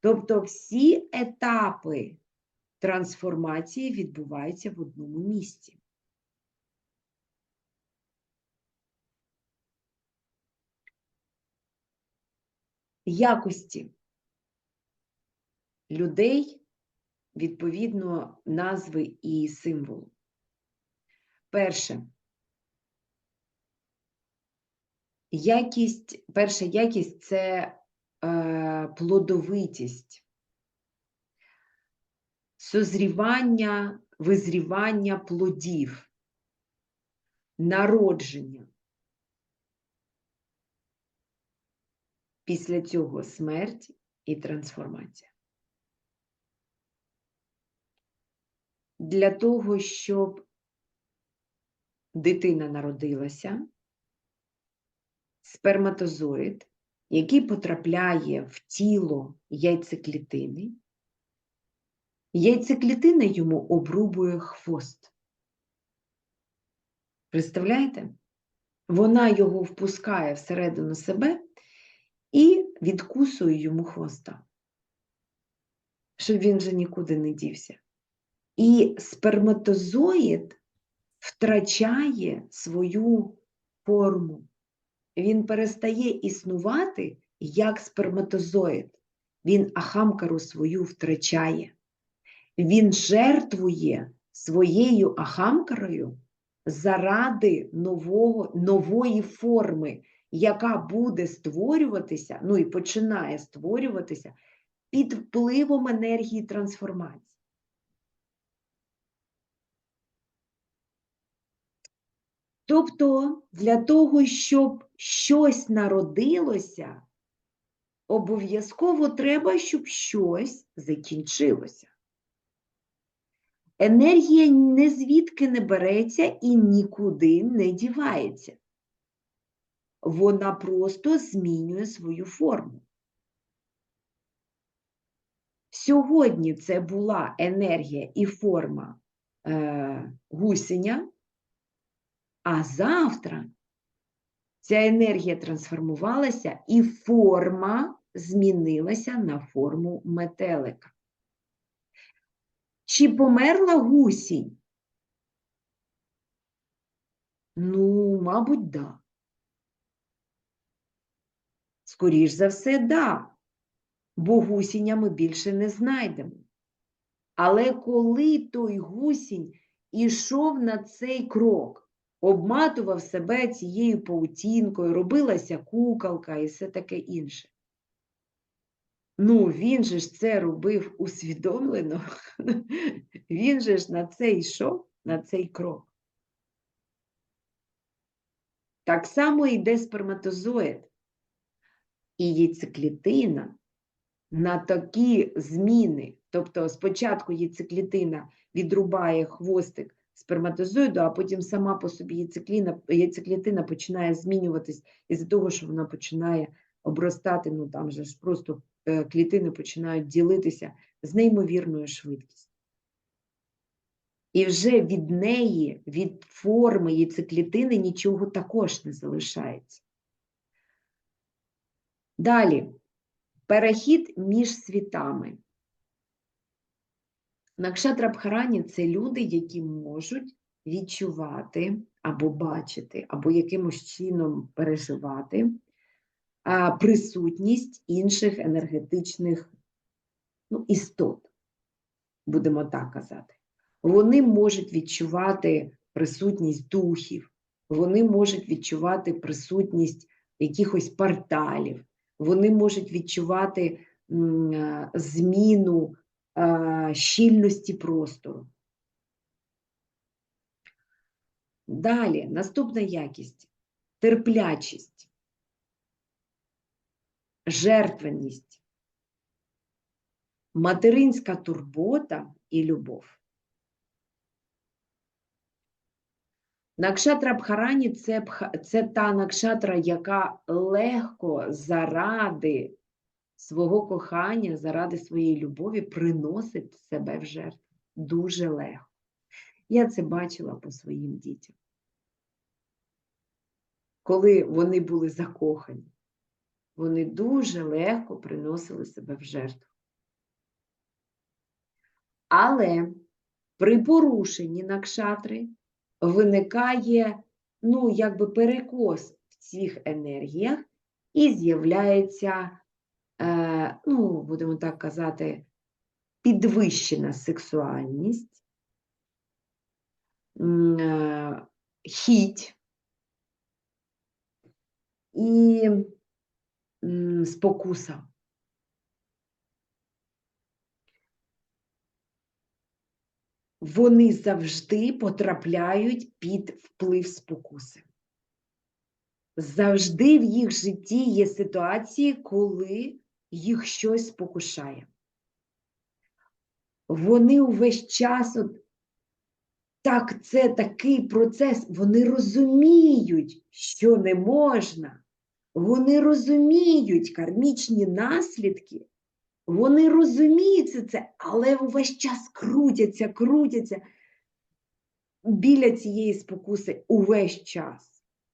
Тобто всі етапи трансформації відбуваються в одному місці. Якості людей, відповідно, назви і символу. Перше. Якість, перша якість це плодовитість, созрівання, визрівання плодів, народження. Після цього смерть і трансформація. Для того, щоб дитина народилася, сперматозоїд, який потрапляє в тіло яйцеклітини, яйцеклітина йому обрубує хвост. Представляєте? Вона його впускає всередину себе і відкусує йому хвоста, щоб він вже нікуди не дівся. І сперматозоїд втрачає свою форму. Він перестає існувати як сперматозоїд. Він ахамкару свою втрачає. Він жертвує своєю ахамкарою заради нового, нової форми, яка буде створюватися, ну і починає створюватися під впливом енергії трансформації. Тобто для того, щоб щось народилося, обов'язково треба, щоб щось закінчилося. Енергія не звідки не береться і нікуди не дівається. Вона просто змінює свою форму. Сьогодні це була енергія і форма е, гусеня, а завтра ця енергія трансформувалася і форма змінилася на форму метелика. Чи померла гусінь? Ну, мабуть, да. Скоріш за все, да. Бо гусіня ми більше не знайдемо. Але коли той гусінь ішов на цей крок, обматував себе цією паутінкою, робилася куколка і все таке інше. Ну, він же ж це робив усвідомлено, він же ж на це йшов, на цей крок. Так само йде сперматозоїд і яйцеклітина на такі зміни. Тобто спочатку яйцеклітина відрубає хвостик сперматозоїду, а потім сама по собі яйцеклітина, яйцеклітина починає змінюватись із-за того, що вона починає обростати, ну там же ж просто е, клітини починають ділитися з неймовірною швидкістю. І вже від неї, від форми яйцеклітини нічого також не залишається. Далі, перехід між світами. Накшатра Бхарані – це люди, які можуть відчувати або бачити, або якимось чином переживати присутність інших енергетичних ну, істот, будемо так казати. Вони можуть відчувати присутність духів, вони можуть відчувати присутність якихось порталів, вони можуть відчувати зміну щільності простору. Далі, наступна якість терплячість, жертвеність, материнська турбота і любов. Накшатра Бхарані це, це та накшатра, яка легко заради свого кохання, заради своєї любові приносить себе в жертву. Дуже легко. Я це бачила по своїм дітям. Коли вони були закохані, вони дуже легко приносили себе в жертву. Але при порушенні накшатри виникає, ну, якби перекос в цих енергіях і з'являється, ну, будемо так казати, підвищена сексуальність, е, хіть і спокуса. Вони завжди потрапляють під вплив спокуси. Завжди в їх житті є ситуації, коли їх щось спокушає. Вони увесь час, от, так, це такий процес, вони розуміють, що не можна. Вони розуміють кармічні наслідки, вони розуміють це, це, але увесь час крутяться, крутяться біля цієї спокуси увесь час.